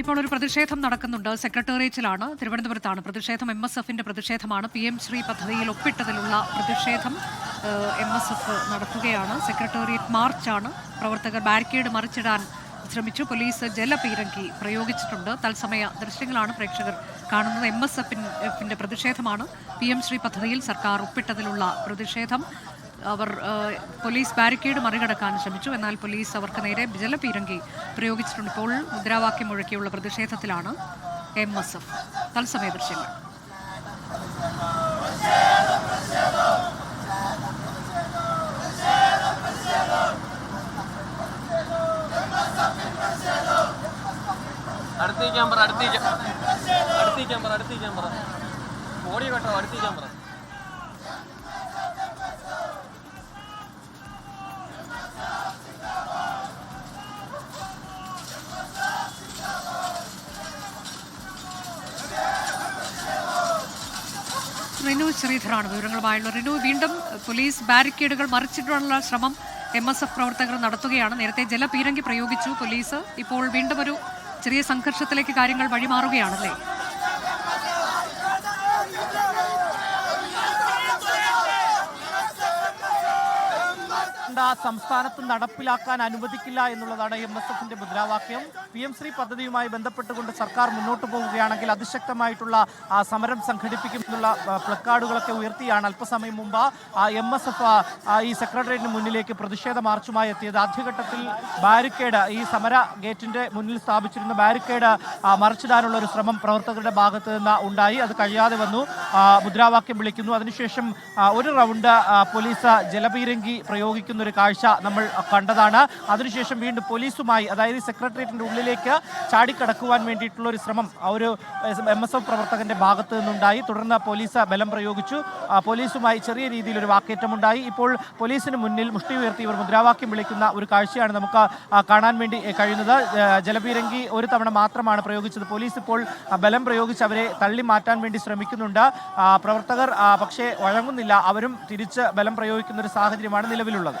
ഇപ്പോൾ ഒരു പ്രതിഷേധം നടക്കുന്നുണ്ട്. സെക്രട്ടേറിയറ്റിലാണ് തിരുവനന്തപുരത്താണ്. പ്രതിഷേധം എം എസ് എഫിന്റെ പ്രതിഷേധമാണ്. പി എം ശ്രീ പദ്ധതിയിൽ ഒപ്പിട്ടതിലുള്ള പ്രതിഷേധം എം എസ് എഫ് നടത്തുകയാണ്. സെക്രട്ടേറിയറ്റ് മാർച്ചാണ്. പ്രവർത്തകർ ബാരിക്കേഡ് മറിച്ചിടാൻ ശ്രമിച്ചു. പോലീസ് ജലപീരങ്കി പ്രയോഗിച്ചിട്ടുണ്ട്. തത്സമയ ദൃശ്യങ്ങളാണ് പ്രേക്ഷകർ കാണുന്നത്. എം എസ് എഫിന്റെ പ്രതിഷേധമാണ്. പി എം ശ്രീ പദ്ധതിയിൽ സർക്കാർ ഒപ്പിട്ടതിലുള്ള പ്രതിഷേധം. അവർ പോലീസ് ബാരിക്കേഡ് മറികടക്കാൻ ശ്രമിച്ചു. എന്നാൽ പോലീസ് അവർക്ക് നേരെ ജലപീരങ്കി പ്രയോഗിച്ചിട്ടുണ്ട്. ഇപ്പോൾ മുദ്രാവാക്യം മുഴക്കിയുള്ള പ്രതിഷേധത്തിലാണ് എം എസ് എഫ്. തത്സമയ ദൃശ്യങ്ങൾ. അടുത്തേക്കാൻ പറ അടുത്തേക്ക് അടുത്തേക്കാൻ പറ അടുത്തേക്കാൻ പറ ഓടി കേട്ടോ അടുത്തേക്കാൻ പറ റിനു ശ്രീധറാണ് വിവരങ്ങളുമായുള്ള റിനു. വീണ്ടും പോലീസ് ബാരിക്കേഡുകൾ മറിച്ചിട്ടുള്ള ശ്രമം എം എസ് എഫ് പ്രവർത്തകർ നടത്തുകയാണ്. നേരത്തെ ജലപീരങ്കി പ്രയോഗിച്ചു പോലീസ്. ഇപ്പോൾ വീണ്ടും ഒരു ചെറിയ സംഘർഷത്തിലേക്ക് കാര്യങ്ങൾ വഴിമാറുകയാണല്ലേ? ണ്ട സംസ്ഥാനത്ത് നടപ്പിലാക്കാൻ അനുവദിക്കില്ല എന്നുള്ളതാണ് എം എസ് എഫിന്റെ മുദ്രാവാക്യം. പി എം ശ്രീ പദ്ധതിയുമായി ബന്ധപ്പെട്ടുകൊണ്ട് സർക്കാർ മുന്നോട്ട് പോവുകയാണെങ്കിൽ അതിശക്തമായിട്ടുള്ള സമരം സംഘടിപ്പിക്കും എന്നുള്ള പ്ലക്കാർഡുകളൊക്കെ ഉയർത്തിയാണ് അല്പസമയം മുമ്പ് എം എസ് എഫ് ഈ സെക്രട്ടേറിയറ്റിന് മുന്നിലേക്ക് പ്രതിഷേധ മാർച്ചുമായി എത്തിയത്. ആദ്യഘട്ടത്തിൽ ബാരിക്കേഡ് ഈ സമര ഗേറ്റിന്റെ മുന്നിൽ സ്ഥാപിച്ചിരുന്ന ബാരിക്കേഡ് മറിച്ചിടാനുള്ള ഒരു ശ്രമം പ്രവർത്തകരുടെ ഭാഗത്ത് നിന്ന് ഉണ്ടായി. അത് കഴിയാതെ വന്നു. മുദ്രാവാക്യം വിളിക്കുന്നു. അതിനുശേഷം ഒരു റൗണ്ട് പോലീസ് ജലപീരങ്കി പ്രയോഗിക്കുന്ന ഒരു കാഴ്ച നമ്മൾ കണ്ടതാണ്. അതിനുശേഷം വീണ്ടും പോലീസുമായി അതായത് സെക്രട്ടേറിയറ്റിന്റെ ഉള്ളിലേക്ക് ചാടിക്കടക്കുവാൻ വേണ്ടിയിട്ടുള്ള ഒരു ശ്രമം ആ ഒരു എം എസ് എഫ് പ്രവർത്തകന്റെ ഭാഗത്ത് നിന്നുണ്ടായി. തുടർന്ന് പോലീസ് ബലം പ്രയോഗിച്ചു. പോലീസുമായി ചെറിയ രീതിയിൽ ഒരു വാക്കേറ്റമുണ്ടായി. ഇപ്പോൾ പോലീസിന് മുന്നിൽ മുഷ്ടി ഉയർത്തി ഇവർ മുദ്രാവാക്യം വിളിക്കുന്ന ഒരു കാഴ്ചയാണ് നമുക്ക് കാണാൻ വേണ്ടി കഴിയുന്നത്. ജലപീരങ്കി ഒരു തവണ മാത്രമാണ് പ്രയോഗിച്ചത്. പോലീസ് ഇപ്പോൾ ബലം പ്രയോഗിച്ച് അവരെ തള്ളി മാറ്റാൻ വേണ്ടി ശ്രമിക്കുന്നുണ്ട്. പ്രവർത്തകർ പക്ഷേ വഴങ്ങുന്നില്ല. അവരും തിരിച്ച് ബലം പ്രയോഗിക്കുന്ന ഒരു സാഹചര്യമാണ് നിലവിലുള്ളത്.